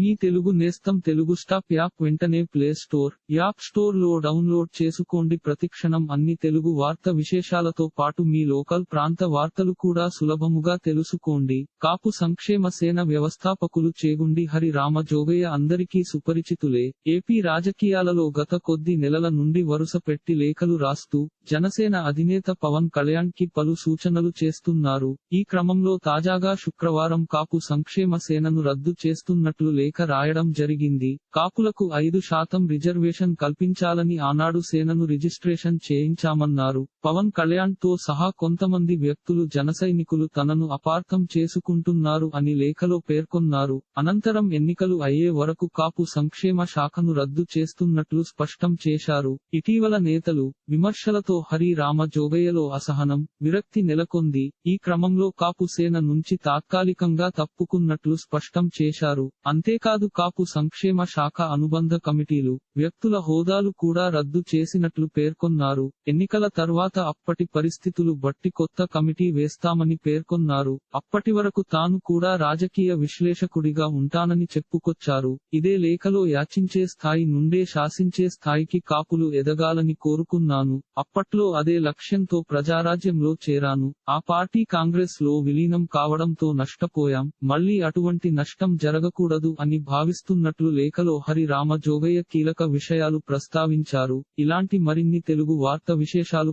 మీ తెలుగు నేస్తం Telugu stop app వెంటనే play store app స్టోర్లో డౌన్లోడ్ చేసుకోండి. ప్రతిక్షణం అన్ని తెలుగు వార్త విశేషాలతో పాటు మీ లోకల్ ప్రాంత వార్తలు కూడా సులభముగా తెలుసుకోండి. కాపు సంక్షేమ సేన వ్యవస్థాపకులు చేగుండి హరి రామ జోగయ్య అందరికీ సుపరిచితులే. ఏపీ రాజకీయాలలో గత కొద్ది నెలల నుండి వరుస పెట్టి లేఖలు రాస్తూ జనసేన అధినేత పవన్ కళ్యాణ్కి పలు సూచనలు చేస్తున్నారు. ఈ క్రమంలో తాజాగా శుక్రవారం కాపు సంక్షేమ సేనను రద్దు చేస్తున్నట్లు లేఖ రాయడం జరిగింది. కాపులకు ఐదు శాతం రిజర్వేషన్ కల్పించాలని ఆనాడు సేనను రిజిస్ట్రేషన్ చేయించామన్నారు. పవన్ కళ్యాణ్తో సహా కొంతమంది వ్యక్తులు జనసైనికులు తనను అపార్థం చేసుకుంటున్నారు అని లేఖలో పేర్కొన్నారు. అనంతరం ఎన్నికలు అయ్యే వరకు కాపు సంక్షేమ శాఖను రద్దు చేస్తున్నట్లు స్పష్టం చేశారు. ఇటీవల నేతలు విమర్శలతో హరి రామ జోగయ్యలో అసహనం విరక్తి నెలకొంది. ఈ క్రమంలో కాపు సేన నుంచి తాత్కాలికంగా తప్పుకున్నట్లు స్పష్టం చేశారు. అంతేకాదు కాపు సంక్షేమ శాఖ అనుబంధ కమిటీలు వ్యక్తుల హోదాలు కూడా రద్దు చేసినట్లు పేర్కొన్నారు. ఎన్నికల తర్వాత అప్పటి పరిస్థితులు బట్టి కొత్త కమిటీ వేస్తామని పేర్కొన్నారు. అప్పటి వరకు తాను కూడా రాజకీయ విశ్లేషకుడిగా ఉంటానని చెప్పుకొచ్చారు. ఇదే లేఖలో యాచించే స్థాయి నుండే శాసించే స్థాయికి కాపులు ఎదగాలని కోరుకున్నాను. అప్పట్లో అదే లక్ష్యంతో ప్రజారాజ్యంలో చేరాను. ఆ పార్టీ కాంగ్రెస్లో విలీనం కావడంతో నష్టపోయాం. మళ్ళీ అటువంటి నష్టం జరగకూడదు అని భావిస్తున్నట్లు లేఖలో హరి రామ జోగయ్య కీలక విషయాలు ప్రస్తావించారు. ఇలాంటి మరిన్ని తెలుగు వార్త విశేషాలు